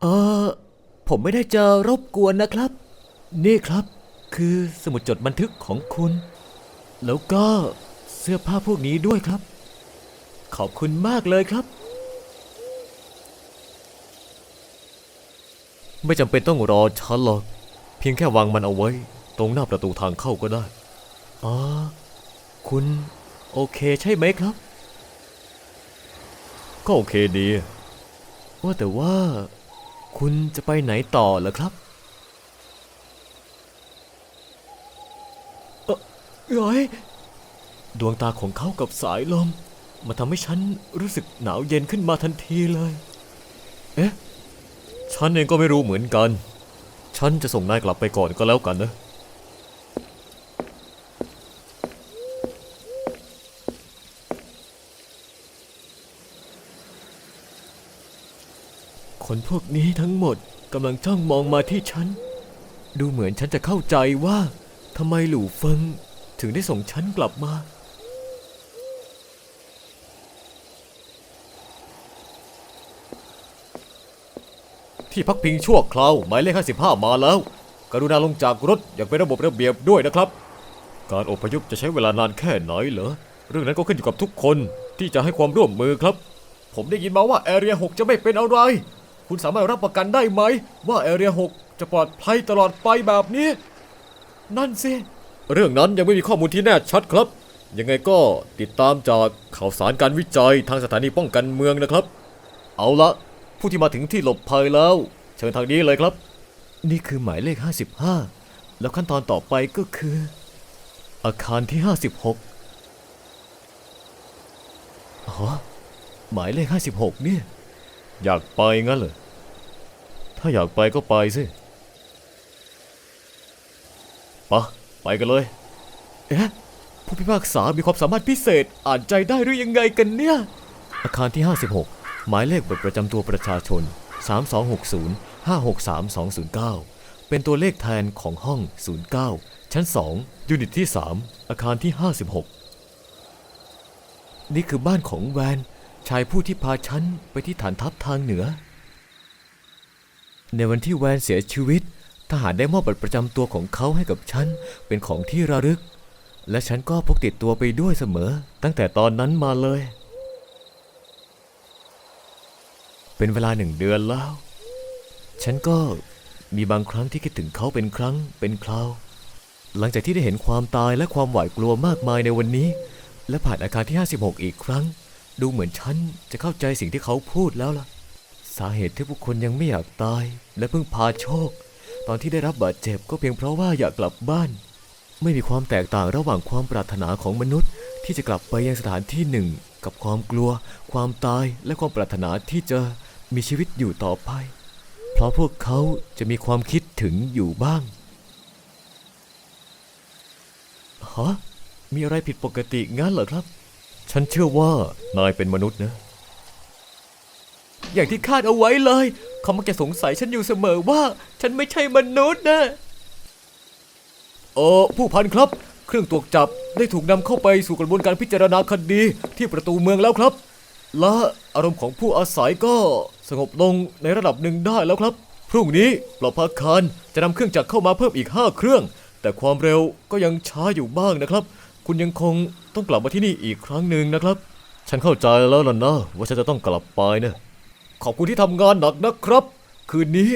เออผมไม่ได้จะรบกวนนะครับ นี่ครับ คือสมุดจดบันทึกของคุณ แล้วก็เสื้อผ้าพวกนี้ด้วยครับ ขอบคุณมากเลยครับ ไม่จำเป็นต้องรอฉันหรอก เพียงแค่วางมันเอาไว้ ตรงหน้าประตูทางเข้าก็ได้อ๋อคุณโอเคใช่ไหมครับ ก็โอเคดี ว่าแต่ว่า คุณจะไปไหนต่อเหรอครับเอ่อเอ้ยดวงตาของเขากับสายลม มาทำให้ฉันรู้สึกหนาวเย็นขึ้นมาทันทีเลย เอ๊ะ ฉันเองก็ไม่รู้เหมือนกัน ฉันจะส่งนายกลับไปก่อนก็แล้วกันนะ คนพวกนี้ทั้งหมดกำลังจ้องมองมาที่ฉัน ดูเหมือนฉันจะเข้าใจว่าทำไมหลู่เฟิงถึงได้ส่งฉันกลับมา ที่พักพิงชั่วคราวหมายเลข55 มาแล้ว กรุณาลงจากรถอย่างเป็นระบบระเบียบด้วยนะครับ การอพยพจะใช้เวลานานแค่ไหนเหรอ เรื่องนั้นก็ขึ้นอยู่กับทุกคนที่จะให้ความร่วมมือครับ ผมได้ยินมาว่าแอเรีย6จะไม่เป็นอะไร คุณสามารถรับประกันได้ไหม ว่าแอเรีย6จะปลอดภัยตลอดไปแบบนี้ นั่นสิ เรื่องนั้นยังไม่มีข้อมูลที่แน่ชัดครับ ยังไงก็ติดตามจากข่าวสารการวิจัยทางสถานีป้องกันเมืองนะครับ เอาละผู้ที่มาถึงที่หลบภัยแล้ว เชิญทางนี้เลยครับ นี่คือหมายเลข 55 แล้วขั้นตอนต่อไปก็คือ อาคารที่ 56อ๋อหมายเลข 56 เนี่ย อยากไปงั้นเหรอ ถ้าอยากไปก็ไปสิปะไปกันเลย เอ๊ะ ผู้พิพากษามีความสามารถพิเศษอ่านใจได้หรือยังไงกันเนี่ย อาคารที่ 56 หมายเลขบัตรประจำตัวประชาชน 3260 563209 เป็นตัวเลขแทนของห้อง 09 ชั้น 2 ยูนิตที่ 3 อาคารที่ 56 นี่คือบ้านของแวน ชายผู้ที่พาฉันไปที่ฐานทัพทางเหนือ ในวันที่แวนเสียชีวิต ทหารได้มอบบัตรประจำตัวของเขาให้กับฉันเป็นของที่ระลึก และฉันก็พกติดตัวไปด้วยเสมอ ตั้งแต่ตอนนั้นมาเลย เป็นเวลาหนึ่งเดือนแล้ว ฉันก็มีบางครั้งที่คิดถึงเขาเป็นครั้งเป็นคราว หลังจากที่ได้เห็นความตายและความหวาดกลัวมากมายในวันนี้ และผ่านอาคารที่ 56 อีกครั้ง ดูเหมือนฉันจะเข้าใจสิ่งที่เขาพูดแล้วล่ะ สาเหตุที่ผู้คนยังไม่อยากตาย และเพิ่งพาโชค ตอนที่ได้รับบาดเจ็บก็เพียงเพราะว่าอยากกลับบ้าน ไม่มีความแตกต่างระหว่างความปรารถนาของมนุษย์ ที่จะกลับไปยังสถานที่หนึ่ง กับความกลัว ความตายและความปรารถนาที่จะมีชีวิตอยู่ต่อไป เพราะพวกเขาจะมีความคิดถึงอยู่บ้างฮะมีอะไรผิดปกติงั้นเหรอครับ ฉันเชื่อว่านายเป็นมนุษย์นะ อย่างที่คาดเอาไว้เลย เขามักจะสงสัยฉันอยู่เสมอว่า ฉันไม่ใช่มนุษย์นะ เออผู้พันครับ เครื่องตรวจจับได้ถูกนำเข้าไปสู่กระบวนการพิจารณาคดีที่ประตูเมืองแล้วครับ และอารมณ์ของผู้อาศัยก็สงบลงในระดับหนึ่งได้แล้วครับ พรุ่งนี้ปลอพาคารจะนำเครื่องจักรเข้ามาเพิ่มอีก 5 เครื่อง แต่ความเร็วก็ยังช้าอยู่บ้างนะครับ คุณยังคงต้องกลับมาที่นี่อีกครั้งหนึ่งนะครับ ฉันเข้าใจแล้วล่ะนะว่าฉันจะต้องกลับไปนะขอบคุณที่ทำงานหนักนะครับ คืนนี้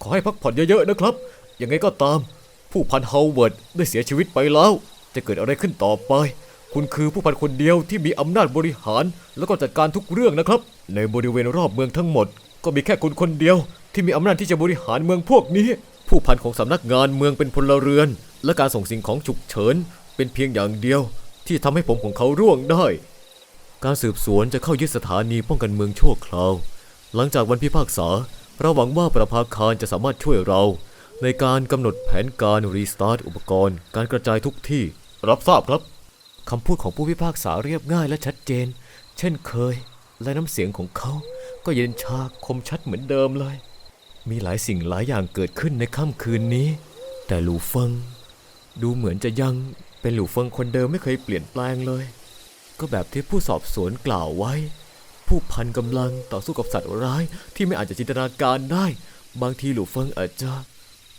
ขอให้พักผ่อนเยอะๆนะครับ ยังไงก็ตาม ผู้พันเฮาเวิร์ดได้เสียชีวิตไปแล้ว จะเกิดอะไรขึ้นต่อไป คุณคือผู้พันคนเดียวที่มีอำนาจบริหาร แล้วก็จัดการทุกเรื่องนะครับ ในบริเวณรอบเมืองทั้งหมด ก็มีแค่คุณคนเดียว ที่มีอำนาจที่จะบริหารเมืองพวกนี้ ผู้พันของสำนักงานเมืองเป็นพลเรือน และการส่งสิ่งของฉุกเฉิน เป็นเพียงอย่างเดียวที่ทำให้ผมของเขาร่วงได้ การสืบสวนจะเข้ายึดสถานีป้องกันเมืองชั่วคราว หลังจากวันพิพากษาเราหวังว่าประภาคารจะสามารถช่วยเรา ในการกำหนดแผนการรีสตาร์ทอุปกรณ์ การกระจายทุกที่ รับทราบครับคำพูดของผู้พิพากษาเรียบง่ายและชัดเจน เช่นเคย และน้ำเสียงของเขา ก็เย็นชาคมชัดเหมือนเดิมเลย มีหลายสิ่งหลายอย่างเกิดขึ้นในค่ำคืนนี้ แต่หลูเฟิง ดูเหมือนจะยังเป็นหลูเฟิงคนเดิมไม่เคยเปลี่ยนแปลงเลย ก็แบบที่ผู้สอบสวนกล่าวไว้ ผู้พันกำลังต่อสู้กับสัตว์ร้ายที่ไม่อาจจะจินตนาการได้ บางทีหลูเฟิงอาจจะ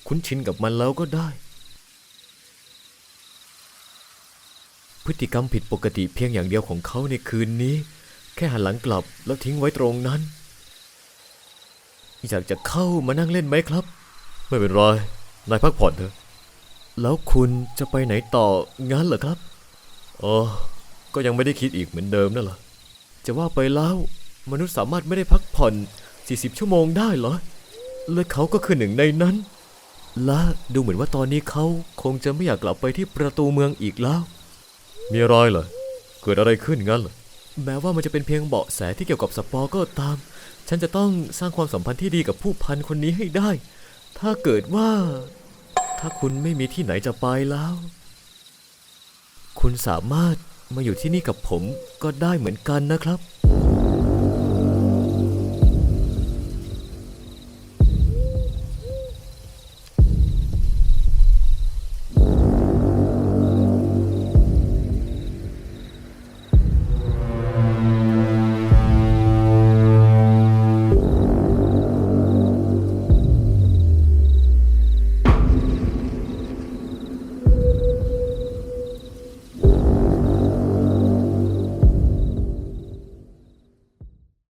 คุ้นชินกับมันแล้วก็ได้ พฤติกรรมผิดปกติเพียงอย่างเดียวของเขาในคืนนี้ แค่หันหลังกลับแล้วทิ้งไว้ตรงนั้นอยากจะเข้ามานั่งเล่นไหมครับ ไม่เป็นไรนายพักผ่อนเถอะ แล้วคุณจะไปไหนต่องั้นเหรอครับอ๋อก็ยังไม่ได้คิดอีกเหมือนเดิมนั่นแหละจะว่าไปแล้วมนุษย์สามารถไม่ได้พักผ่อน 40 ชั่วโมงได้เหรอและเขาก็คือหนึ่งในนั้น และดูเหมือนว่าตอนนี้เขาคงจะไม่อยากกลับไปที่ประตูเมืองอีกแล้ว มีอะไรเหรอเกิดอะไรขึ้นงั้นเหรอแม้ว่ามันจะเป็นเพียงเบาะแสที่เกี่ยวกับสปอร์ก็ตาม ฉันจะต้องสร้างความสัมพันธ์ที่ดีกับผู้พันคนนี้ให้ได้ ถ้าเกิดว่า ถ้าคุณไม่มีที่ไหนจะไปแล้ว คุณสามารถมาอยู่ที่นี่กับผมก็ได้เหมือนกันนะครับ